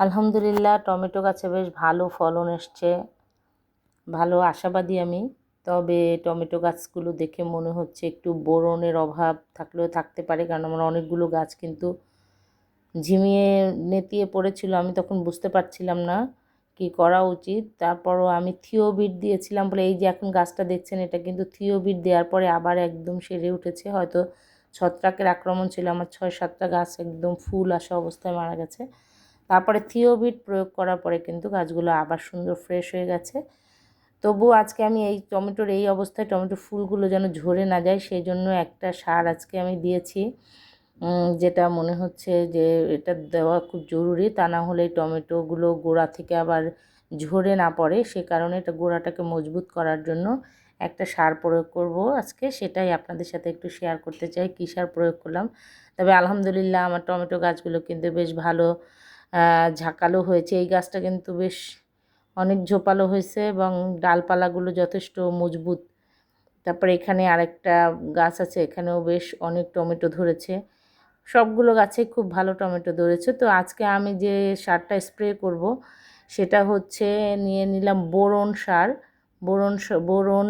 আলহামদুলিল্লাহ, টমেটো গাছে বেশ ভালো ফলন এসছে। ভালো আশাবাদী আমি। তবে টমেটো গাছগুলো দেখে মনে হচ্ছে একটু বোরনের অভাব থাকলেও থাকতে পারে, কারণ আমার অনেকগুলো গাছ কিন্তু ঝিমিয়ে নেতিয়ে পড়েছিল। আমি তখন বুঝতে পারছিলাম না কি করা উচিত। তারপরও আমি থিওবিট দিয়েছিলাম বলে, এই যে এখন গাছটা দেখছেন, এটা কিন্তু থিওবিট। দেওয়ার পরে আবার একদম সেরে উঠেছে। হয়তো ছত্রাকের আক্রমণ ছিল। আমার ছয় সাতটা গাছ একদম ফুল আসা অবস্থায় মারা গেছে। তারপরে থিওবিট প্রয়োগ করার পরে কিন্তু গাছগুলো আবার সুন্দর ফ্রেশ হয়ে গেছে। তবু আজকে আমি এই টমেটোর এই অবস্থায় টমেটো ফুলগুলো যেন ঝরে না যায় সেই জন্য একটা সার আজকে আমি দিয়েছি। যেটা মনে হচ্ছে যে এটা দেওয়া খুব জরুরি, তা না হলে টমেটোগুলো গোড়া থেকে আবার ঝরে না পড়ে। সে কারণে এটা গোড়াটাকে মজবুত করার জন্য একটা সার প্রয়োগ করব আজকে। সেটাই আপনাদের সাথে একটু শেয়ার করতে চাই, কী সার প্রয়োগ করলাম। তবে আলহামদুলিল্লাহ আমার টমেটো গাছগুলো কিন্তু বেশ ভালো ঝাঁকালো হয়েছে। এই গাছটা কিন্তু বেশ অনেক ঝোপালো হয়েছে এবং ডালপালাগুলো যথেষ্ট মজবুত। তারপরে এখানে আরেকটা গাছ আছে, এখানেও বেশ অনেক টমেটো ধরেছে। সবগুলো গাছে খুব ভালো টমেটো ধরেছে। তো আজকে আমি যে সারটা স্প্রে করব, সেটা হচ্ছে নিয়ে নিলাম বোরন সার। বোরন বোরন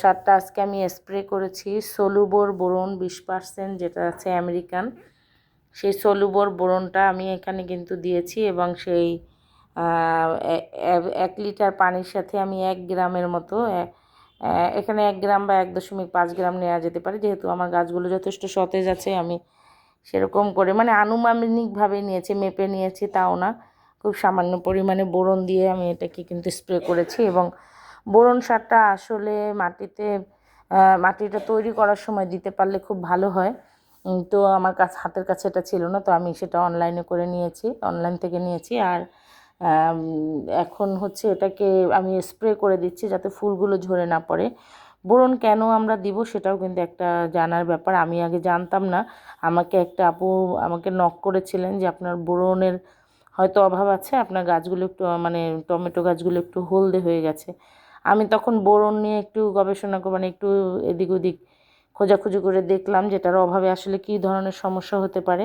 সারটা আজকে আমি স্প্রে করেছি। সলুবোর বোরন বিশ পার্সেন্ট, যেটা আছে আমেরিকান। সেই সলুবর বোরনটা আমি এখানে কিন্তু দিয়েছি এবং সেই এক লিটার পানির সাথে আমি এক গ্রামের মতো এখানে এক গ্রাম বা এক দশমিক পাঁচ গ্রাম নেওয়া যেতে পারে। যেহেতু আমার গাছগুলো যথেষ্ট সতেজ আছে, আমি সেরকম করে মানে আনুমানিকভাবে নিয়েছি, মেপে নিয়েছি তাও না। খুব সামান্য পরিমাণে বোরন দিয়ে আমি এটাকে কিন্তু স্প্রে করেছি এবং বোরন সারটা আসলে মাটিতে মাটিটা তৈরি করার সময় দিতে পারলে খুব ভালো হয়। তো আমার কাছে, হাতের কাছে এটা ছিল না, তো আমি সেটা অনলাইনে করে নিয়েছি অনলাইন থেকে নিয়েছি। আর এখন হচ্ছে এটাকে আমি স্প্রে করে দিচ্ছি যাতে ফুলগুলো ঝরে না পড়ে। বোরন কেন আমরা দিব সেটাও কিন্তু একটা জানার ব্যাপার, আমি আগে জানতাম না। আমাকে একটা আপু আমাকে নক করেছিলেন যে আপনার বোরনের হয়তো অভাব আছে, আপনার গাছগুলো একটু মানে টমেটো গাছগুলো একটু হলদে হয়ে গেছে। আমি তখন বোরন নিয়ে একটু গবেষণা মানে একটু এদিক ওদিক খোঁজাখুঁজি করে দেখলাম যেটার অভাবে আসলে কী ধরনের সমস্যা হতে পারে।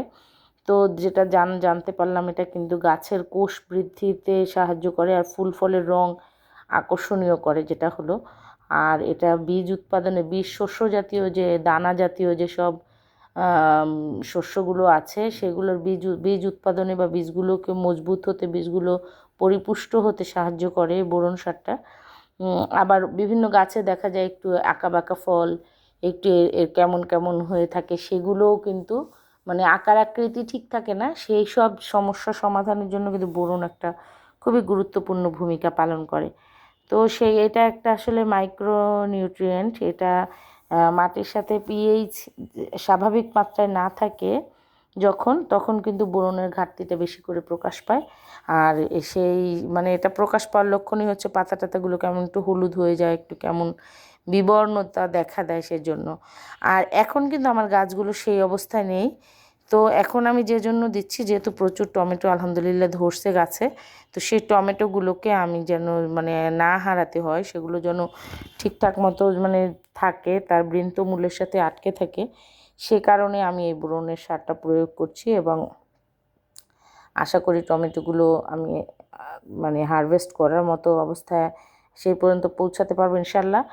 তো যেটা জান, জানতে পারলাম এটা কিন্তু গাছের কোষ বৃদ্ধিতে সাহায্য করে আর ফুল ফলের রং আকর্ষণীয় করে যেটা হলো। আর এটা বীজ উৎপাদনে বীজ শস্য জাতীয় যে দানা জাতীয় যেসব শস্যগুলো আছে সেগুলোর বীজ বীজ উৎপাদনে বা বীজগুলোকে মজবুত হতে, বীজগুলো পরিপুষ্ট হতে সাহায্য করে বোরন সারটা। আবার বিভিন্ন গাছে দেখা যায় একটু আঁকা বাঁকা ফল একটু এর কেমন কেমন হয়ে থাকে সেগুলোও কিন্তু মানে আকার আকৃতি ঠিক থাকে না। সেই সব সমস্যা সমাধানের জন্য কিন্তু বোরন একটা খুবই গুরুত্বপূর্ণ ভূমিকা পালন করে। তো সেই, এটা একটা আসলে মাইক্রো নিউট্রিয়েন্ট এটা মাটির সাথে পিএইচ স্বাভাবিক মাত্রায় না থাকে যখন, তখন কিন্তু বোরনের ঘাটতিটা বেশি করে প্রকাশ পায়। আর সেই মানে এটা প্রকাশ পাওয়ার লক্ষণই হচ্ছে পাতা টাতাগুলো কেমন একটু হলুদ হয়ে যায়, একটু কেমন বিবর্ণতা দেখা দেয় সেজন্য। আর এখন কিন্তু আমার গাছগুলো সেই অবস্থায় নেই। তো এখন আমি যে জন্য দিচ্ছি, যেহেতু প্রচুর টমেটো আলহামদুলিল্লাহ ধরছে গাছে, তো সেই টমেটোগুলোকে আমি যেন মানে না হারাতে হয়, সেগুলো যেন ঠিকঠাক মতো মানে থাকে, তার বৃন্তমূল্যের সাথে আটকে থাকে, সে কারণে আমি এই ব্রণের সারটা প্রয়োগ করছি এবং আশা করি টমেটোগুলো আমি মানে হারভেস্ট করার মতো অবস্থায় সেই পর্যন্ত পৌঁছাতে পারব ইনশাল্লাহ।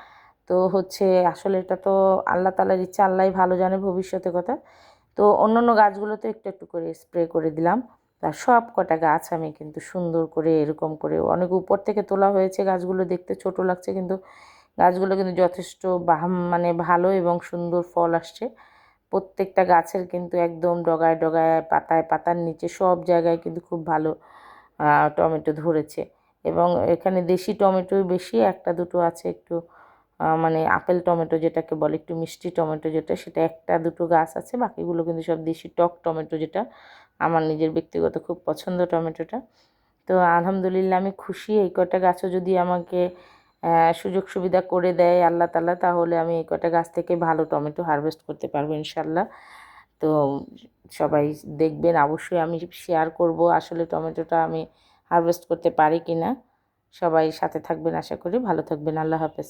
তো হচ্ছে আসলে এটা তো আল্লাহ তালার ইচ্ছা আল্লাহ ভালো জানে ভবিষ্যতে কথা। তো অন্য অন্য গাছগুলোতে একটু একটু করে স্প্রে করে দিলাম। তার সব কটা গাছ আমি কিন্তু সুন্দর করে এরকম করে অনেক উপর থেকে তোলা হয়েছে গাছগুলো, দেখতে ছোট লাগছে কিন্তু গাছগুলো কিন্তু যথেষ্ট মানে ভালো এবং সুন্দর ফল আসছে। প্রত্যেকটা গাছের কিন্তু একদম ডগায় ডগায়, পাতায়, পাতার নিচে সব জায়গায় কিন্তু খুব ভালো টমেটো ধরেছে। এবং এখানে দেশি টমেটোই বেশি, একটা দুটো আছে একটু মানে আপেল টমেটো যেটাকে বলে, একটু মিষ্টি টমেটো যেটা, সেটা একটা, দুটো গাছ আছে, বাকিগুলো কিন্তু সব দেশি টক টমেটো যেটা। আমার নিজের ব্যক্তিগত খুব পছন্দ টমেটোটা। তো আলহামদুলিল্লাহ আমি খুশি, এই কটা গাছও যদি আমাকে সুযোগ সুবিধা করে দেয় আল্লাহ তালা তাহলে আমি এই কটা গাছ থেকে ভালো টমেটো হারভেস্ট করতে পারব ইনশাল্লাহ তো সবাই দেখবেন, অবশ্যই আমি শেয়ার করব আসলে টমেটোটা আমি হারভেস্ট করতে পারি কি না সবাই সাথে থাকবেন আশা করি, ভালো থাকবেন, আল্লাহ হাফেজ।